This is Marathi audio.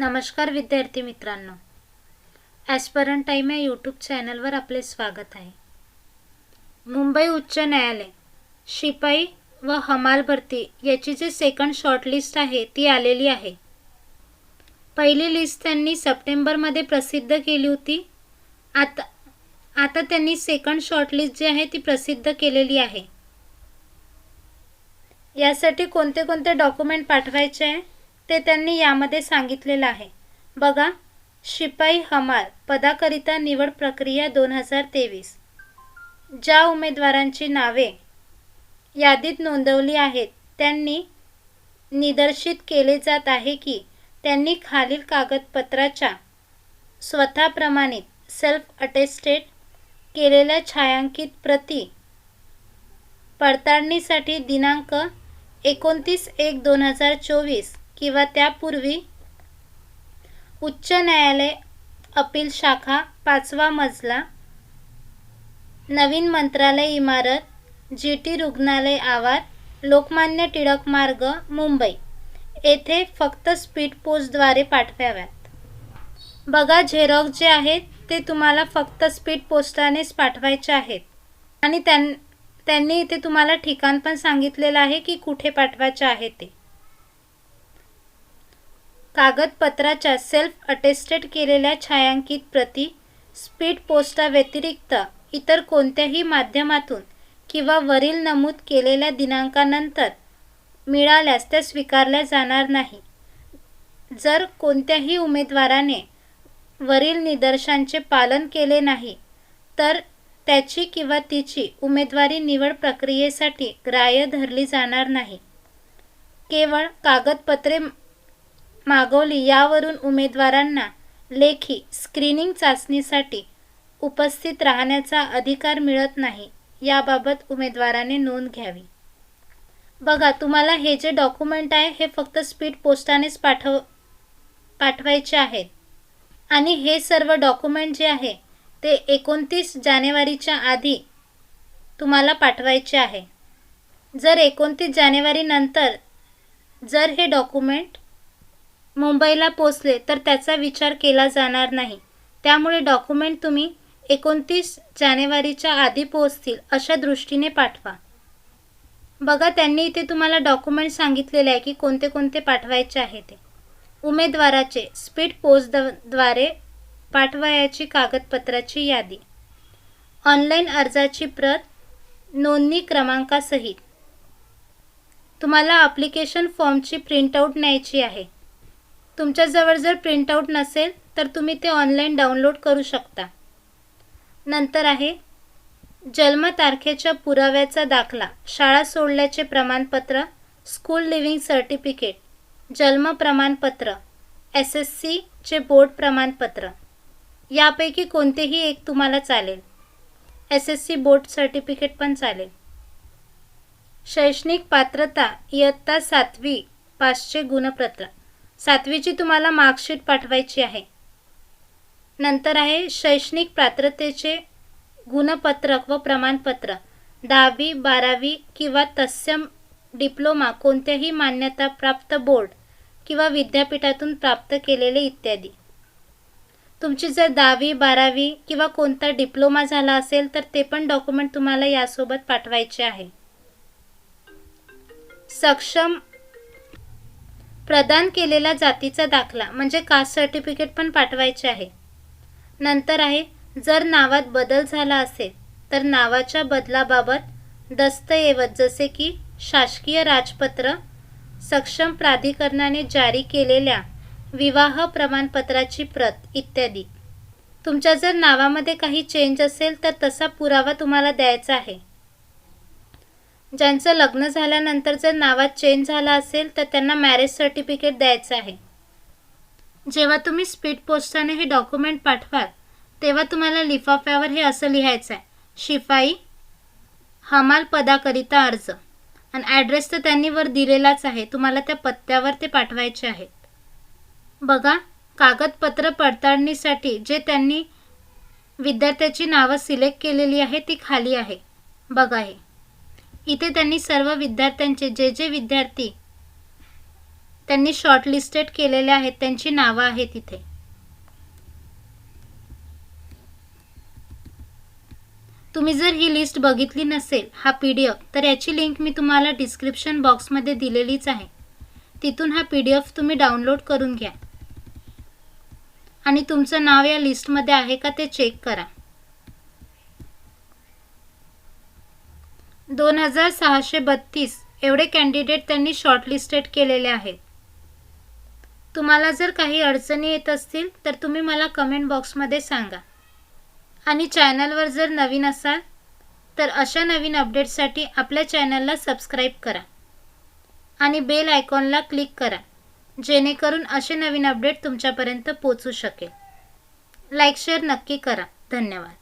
नमस्कार विद्यार्थी मित्रांनो. ॲस्परंट टाईम या यूट्यूब चॅनलवर आपले स्वागत आहे. मुंबई उच्च न्यायालय शिपाई व हमाल भरती याची जी सेकंड शॉर्टलिस्ट आहे ती आलेली आहे. पहिली लिस्ट त्यांनी सप्टेंबरमध्ये प्रसिद्ध केली होती. आता आता त्यांनी सेकंड शॉर्टलिस्ट जी आहे ती प्रसिद्ध केलेली आहे. यासाठी कोणते कोणते डॉक्युमेंट पाठवायचे आहे? ते त्यांनी यामध्ये सांगितलेलं आहे. बघा शिपाई हमाल पदाकरिता निवड प्रक्रिया दोन हजार तेवीस. ज्या उमेदवारांची नावे यादीत नोंदवली आहेत त्यांनी निदर्शित केले जात आहे की त्यांनी खालील कागदपत्राच्या स्वतः प्रमाणित सेल्फ अटेस्टेड केलेल्या छायांकित प्रती पडताळणीसाठी दिनांक एकोणतीस एक दोन हजार चोवीस किंवा त्यापूर्वी उच्च न्यायालय अपील शाखा पाचवा मजला नवीन मंत्रालय इमारत जी टी रुग्णालय आवार लोकमान्य टिळक मार्ग मुंबई. येथे फक्त स्पीड पोस्टद्वारे पाठवाव्यात. बघा झेरॉक्स जे आहेत ते तुम्हाला फक्त स्पीड पोस्टानेच पाठवायचे आहेत. आणि त्यां त्यांनी इथे तुम्हाला ठिकाण पण सांगितलेलं आहे की कुठे पाठवायचे आहे ते. कागदपत्राच्या सेल्फ अटेस्टेड केलेल्या छायांकित प्रती स्पीड पोस्टाव्यतिरिक्त इतर कोणत्याही माध्यमातून किंवा वरील नमूद केलेल्या दिनांकानंतर मिळाल्यास त्या स्वीकारल्या जाणार नाही. जर कोणत्याही उमेदवाराने वरील निदर्शांचे पालन केले नाही तर त्याची किंवा तिची उमेदवारी निवड प्रक्रियेसाठी ग्राह्य धरली जाणार नाही. केवळ कागदपत्रे मागवली यावरून उमेदवारांना लेखी स्क्रीनिंग चाचणीसाठी उपस्थित राहण्याचा अधिकार मिळत नाही याबाबत उमेदवाराने नोंद घ्यावी. बघा तुम्हाला हे जे डॉक्युमेंट आहे हे फक्त स्पीड पोस्टानेच पाठव पाठवायचे आहेत. आणि हे सर्व डॉक्युमेंट जे आहे ते एकोणतीस जानेवारीच्या आधी तुम्हाला पाठवायचे आहे. जर एकोणतीस जानेवारीनंतर जर हे डॉक्युमेंट मुंबईला पोचले तर त्याचा विचार केला जाणार नाही. त्यामुळे डॉक्युमेंट तुम्ही एकोणतीस जानेवारीच्या आधी पोहोचतील अशा दृष्टीने पाठवा. बघा त्यांनी इथे तुम्हाला डॉक्युमेंट सांगितलेले आहे की कोणते कोणते पाठवायचे आहे ते. उमेदवाराचे स्पीड पोस्टद्वारे पाठवायची कागदपत्राची यादी. ऑनलाईन अर्जाची प्रत नोंदणी क्रमांकासहित. तुम्हाला ॲप्लिकेशन फॉर्मची प्रिंटआउट न्यायची आहे. तुमच्याजवळ जर प्रिंटआउट नसेल तर तुम्ही ते ऑनलाईन डाउनलोड करू शकता. नंतर आहे जन्मतारखेच्या पुराव्याचा दाखला शाळा सोडल्याचे प्रमाणपत्र स्कूल लिव्हिंग सर्टिफिकेट जन्म प्रमाणपत्र एस एस सीचे बोर्ड प्रमाणपत्र. यापैकी कोणतेही एक तुम्हाला चालेल. S S C board certificate पण चालेल. शैक्षणिक पात्रता इयत्ता सातवी पाचशे गुणपत्र. सातवीची तुम्हाला मार्कशीट पाठवायची आहे. नंतर आहे शैक्षणिक पात्रतेचे गुणपत्रक व प्रमाणपत्र. दहावी बारावी किंवा तत्सम डिप्लोमा कोणत्याही मान्यताप्राप्त बोर्ड किंवा विद्यापीठातून प्राप्त केलेले इत्यादी. तुमची जर दहावी बारावी किंवा कोणता डिप्लोमा झाला असेल तर ते पण डॉक्युमेंट तुम्हाला यासोबत पाठवायचे आहे. सक्षम प्रदान केलेला जातीचा दाखला म्हणजे कास्ट सर्टिफिकेट पण पाठवायचे आहे. नंतर आहे जर नावात बदल झाला असेल तर नावाच्या बदलाबाबत दस्तऐवज जसे की शासकीय राजपत्र सक्षम प्राधिकरणाने जारी केलेल्या विवाह प्रमाणपत्राची प्रत इत्यादी. तुमच्या जर नावामध्ये काही चेंज असेल तर तसा पुरावा तुम्हाला द्यायचा आहे. ज्यांचं लग्न झाल्यानंतर जर नावात चेंज झाला असेल तर त्यांना मॅरेज सर्टिफिकेट द्यायचं आहे. जेव्हा तुम्ही स्पीड पोस्टाने हे डॉक्युमेंट पाठवाल तेव्हा तुम्हाला लिफाफ्यावर हे असं लिहायचं आहे. शिपाई हमाल पदाकरिता अर्ज. आणि ॲड्रेस तर त्यांनी वर दिलेलाच आहे. तुम्हाला त्या पत्त्यावर ते पाठवायचे आहेत. बघा कागदपत्र पडताळणीसाठी जे त्यांनी विद्यार्थ्याची नावं सिलेक्ट केलेली आहे ती खाली आहे. बघा हे. इथे त्यांनी सर्व विद्यार्थ्यांचे जे जे विद्यार्थी त्यांनी शॉर्टलिस्टेड केलेले आहेत त्यांची नावं आहेत इथे. तुम्ही जर ही लिस्ट बघितली नसेल हा पी डी एफ तर याची लिंक मी तुम्हाला डिस्क्रिप्शन बॉक्समध्ये दिलेलीच आहे. तिथून हा पी डी एफ तुम्ही डाउनलोड करून घ्या. आणि तुमचं नाव या लिस्टमध्ये आहे का ते चेक करा. दोन हजार सहाशे बत्तीस एवढे कॅन्डिडेट त्यांनी शॉर्टलिस्टेड केलेले आहेत. तुम्हाला जर काही अडचणी येत असतील तर तुम्ही मला कमेंट बॉक्समध्ये सांगा. आणि चॅनलवर जर नवीन असाल तर अशा नवीन अपडेट्ससाठी आपल्या चॅनलला सबस्क्राईब करा. आणि बेल आयकॉनला क्लिक करा जेणेकरून असे नवीन अपडेट तुमच्यापर्यंत पोचू शकेल. लाईक शेअर नक्की करा. धन्यवाद.